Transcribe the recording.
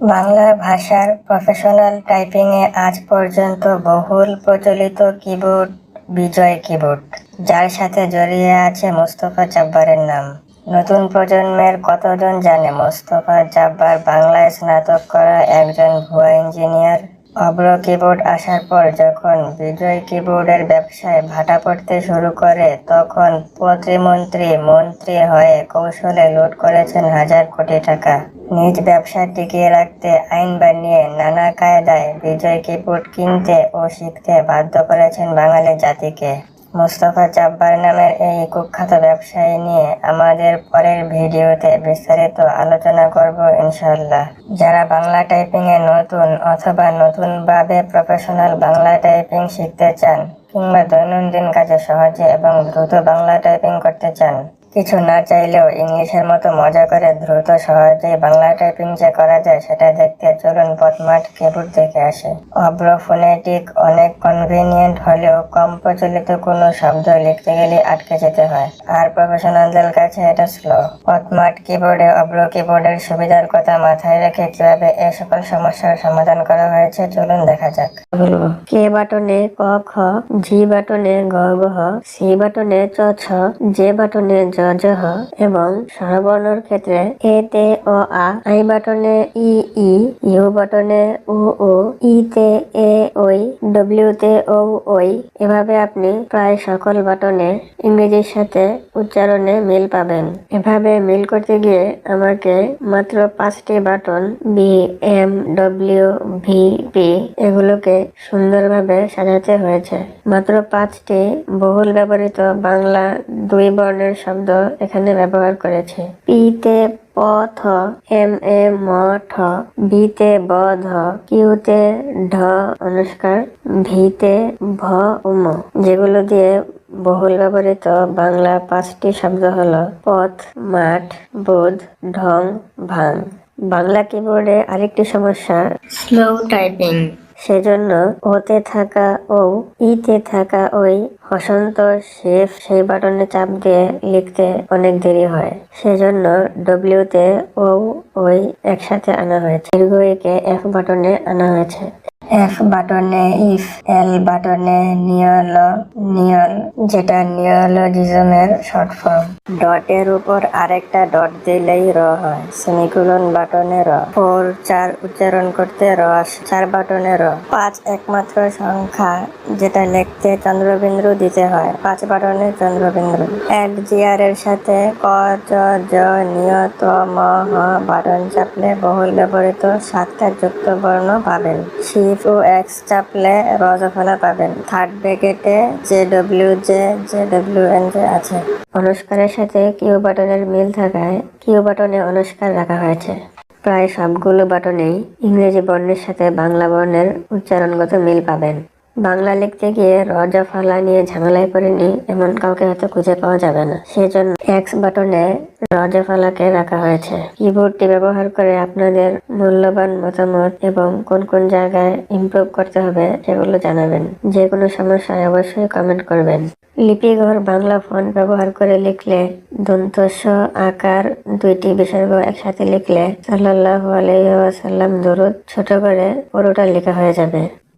বাংলা ভাষার প্রফেশনাল টাইপিংয়ে আজ পর্যন্ত বহুল প্রচলিত কিবোর্ড বিজয় কিবোর্ড যার সাথে জড়িয়ে আছে মোস্তফা জাব্বারের নাম। নতুন প্রজন্মের কতজন জানে মোস্তফা জাব্বার বাংলায় স্নাতক করা একজন ভুয়া ইঞ্জিনিয়ার অব্র কিবোর্ড আসার পর যখন বিজয় কিবোর্ডের ব্যবসায় ভাটা পড়তে শুরু করে, তখন প্রতিমন্ত্রী মন্ত্রী হয়ে কৌশলে লুট করেছেন হাজার কোটি টাকা। নিজ ব্যবসা টিকিয়ে রাখতে আইন বানিয়ে নানা কায়দায় বিজয় কিবোর্ড কিনতে ও শিখতে বাধ্য করেছেন বাঙালি জাতিকে। মুস্তফা চাব্বার নামের এই কুখ্যাত ব্যবসায়ী নিয়ে আমাদের পরের ভিডিওতে বিস্তারিত আলোচনা করব ইনশাল্লাহ যারা বাংলা টাইপিংয়ে নতুন অথবা নতুনভাবে প্রফেশনাল বাংলা টাইপিং শিখতে চান কিংবা দৈনন্দিন কাজে সহজে এবং দ্রুত বাংলা টাইপিং করতে চান কিছু না চাইলেও ইংলিশের মতো মজা করে দ্রুত সহজেই বাংলা টাইপিং যে করা যায় সেটা দেখতে চলুন পথমাঠ কিবোর্ড দেখে আসে। অব্র ফোনেটিক অনেক কনভিনিয়েন্ট হলেও কম প্রচলিত কোনো শব্দ লিখতে গেলে আটকে যেতে হয়। আর প্রফেশনালদের কাছে এটা স্লো পথমাঠ কিবোর্ডে অব্র কিবোর্ডের সুবিধার কথা মাথায় রেখে কীভাবে এ সকল সমস্যার সমাধান করা হয়েছে চলুন দেখা যাক। কে বাটনে ক খ জি বাটনে গ গ হ সি বাটনে চ ছ জে বাটনে জ জ হ এবং স্বরবর্ণর ক্ষেত্রে এ, তে, ও, আ, আই বাটনে ই ই, ইউ বাটনে ও ও ই, তে, এ, ওই, ডব্লিউ, তে, ও, ওই, এভাবে আপনি প্রায় সকল বাটনে ইংরেজির সাথে উচ্চারণে মিল পাবেন। এভাবে মিল করতে গিয়ে আমাকে মাত্র পাঁচটি button B M W V P এগুলোকে সুন্দরভাবে সাজাতে হয়েছে। মাত্র পাঁচটি বহুল ব্যবহৃত বাংলা দুই বর্ণের শব্দ এখানে ব্যবহার করেছে। পিতে পথ এম এ ম ঠ বিতে ব ধ কিউতে ঢ, অনুষ্কার, ভিতে ভ উম যেগুলো দিয়ে বহুল ব্যবহৃত বাংলা পাঁচটি শব্দ হলো পথ, মাঠ, বোধ, ঢং ভাং বাংলা কিবোর্ডে আরেকটি সমস্যা স্লো টাইপিং সেজন্য ওতে থাকা ও ইতে থাকা ওই হসন্ত শেফ সেই বাটনে চাপ দিয়ে লিখতে অনেক দেরি হয়। সেজন্য ডব্লিউতে ও ওই একসাথে আনা হয়েছে। দীর্ঘ একে এফ বাটনে আনা হয়েছে। এফ বাটনে ইফ এল বাটনে নিয়ল নিয়ল যেটা নিওলজিজমের শর্ট ফর্ম ডটের উপর আরেকটা ডট দিলেই র হয়। সেমিকোলন বাটনে র। ফোর চার উচ্চারণ করতে র। চার বাটনে র। পাঁচ একমাত্র সংখ্যা যেটা লিখতে চন্দ্রবিন্দু দিতে হয়। পাঁচ বাটনে চন্দ্রবিন্দু। জিআর এর সাথে ক, চ, জ, নিয়ত, ম, হ বাটন চাপলে বহুল ব্যবহৃত সাতটা যুক্ত বর্ণ পাবেন। শিফ ও এক্স চাপলে পাবেন থার্ড ব্র্যাকেটে J W J J W N J আছে। অনুষ্কারের সাথে কিউ বাটনের মিল থাকায় কিউ বাটনে অনুষ্কার রাখা হয়েছে। প্রায় সবগুলো বাটনেই ইংরেজি বর্ণের সাথে বাংলা বর্ণের উচ্চারণগত মিল পাবেন। বাংলা লিখতে গিয়ে রজা ফালা নিয়ে ঝামেলায় পড়েনি, এমন কাউকে হয়তো খুঁজে পাওয়া যাবে না। সেজন্য এক্স বাটনে রজা ফালাকে রাখা হয়েছে। কিবোর্ডটি ব্যবহার করে আপনাদের মূল্যবান মতামত এবং কোন কোন জায়গায় ইমপ্রুভ করতে হবে সেগুলো জানাবেন। যে কোনো সমস্যায় অবশ্যই কমেন্ট করবেন। লিপিঘর বাংলা ফন্ট ব্যবহার করে লিখলে দন্তস্ব আকার দুইটি বিসর্গ একসাথে লিখলে সাল্লাল্লাহু আলাইহি ওয়াসাল্লাম দরুদ ছোট করে পুরোটা লেখা হয়ে যাবে।